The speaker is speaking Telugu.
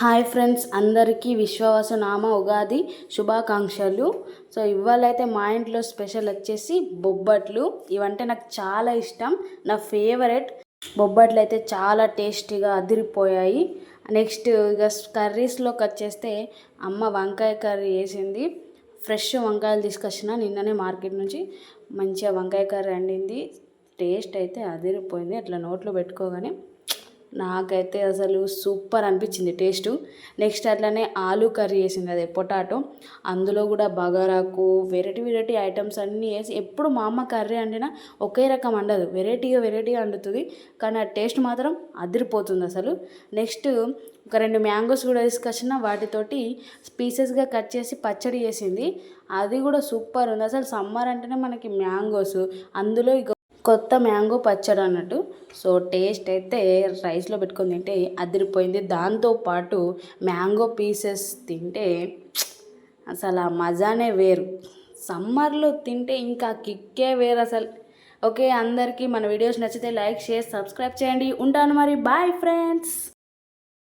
హాయ్ ఫ్రెండ్స్ అందరికీ విశ్వవాస నామ ఉగాది శుభాకాంక్షలు. సో ఇవాళ అయితే మా ఇంట్లో స్పెషల్ వచ్చేసి బొబ్బట్లు. ఇవంటే నాకు చాలా ఇష్టం. నా ఫేవరెట్. బొబ్బట్లు అయితే చాలా టేస్టీగా అదిరిపోయాయి. నెక్స్ట్ ఇక కర్రీస్లోకి వచ్చేస్తే అమ్మ వంకాయ కర్రీ వేసింది ఫ్రెష్ వంకాయలు తీసుకొచ్చిన నిన్ననే మార్కెట్ నుంచి. మంచిగా వంకాయ కర్రీ వండింది. టేస్ట్ అయితే అదిరిపోయింది. అట్లా నోట్లో పెట్టుకోగానే నాకైతే అసలు సూపర్ అనిపించింది టేస్ట్. నెక్స్ట్ అట్లనే ఆలూ కర్రీ వేసింది అదే పొటాటో. అందులో కూడా బగారాకు వెరైటీ వెరైటీ ఐటమ్స్ అన్నీ వేసి ఎప్పుడు మా అమ్మ కర్రీ వండినా ఒకే రకం వండదు వెరైటీగా వెరైటీగా వండుతుంది కానీ ఆ టేస్ట్ మాత్రం అదిరిపోతుంది అసలు. నెక్స్ట్ ఒక రెండు మ్యాంగోస్ కూడా తీసుకొచ్చిన వాటితోటి పీసెస్గా కట్ చేసి పచ్చడి చేసింది. అది కూడా సూపర్ ఉంది. అసలు సమ్మర్ అంటేనే మనకి మ్యాంగోస్. అందులో కొత్త మ్యాంగో పచ్చడి అన్నట్టు సో టేస్ట్ అయితే రైస్లో పెట్టుకొని తింటే అదిరిపోయింది. దాంతోపాటు మ్యాంగో పీసెస్ తింటే అసలు ఆ మజానే వేరు. సమ్మర్లో తింటే ఇంకా కిక్కే వేరు అసలు. ఓకే అందరికీ మన వీడియోస్ నచ్చితే లైక్ షేర్ సబ్స్క్రైబ్ చేయండి. ఉంటాను మరి. Bye friends.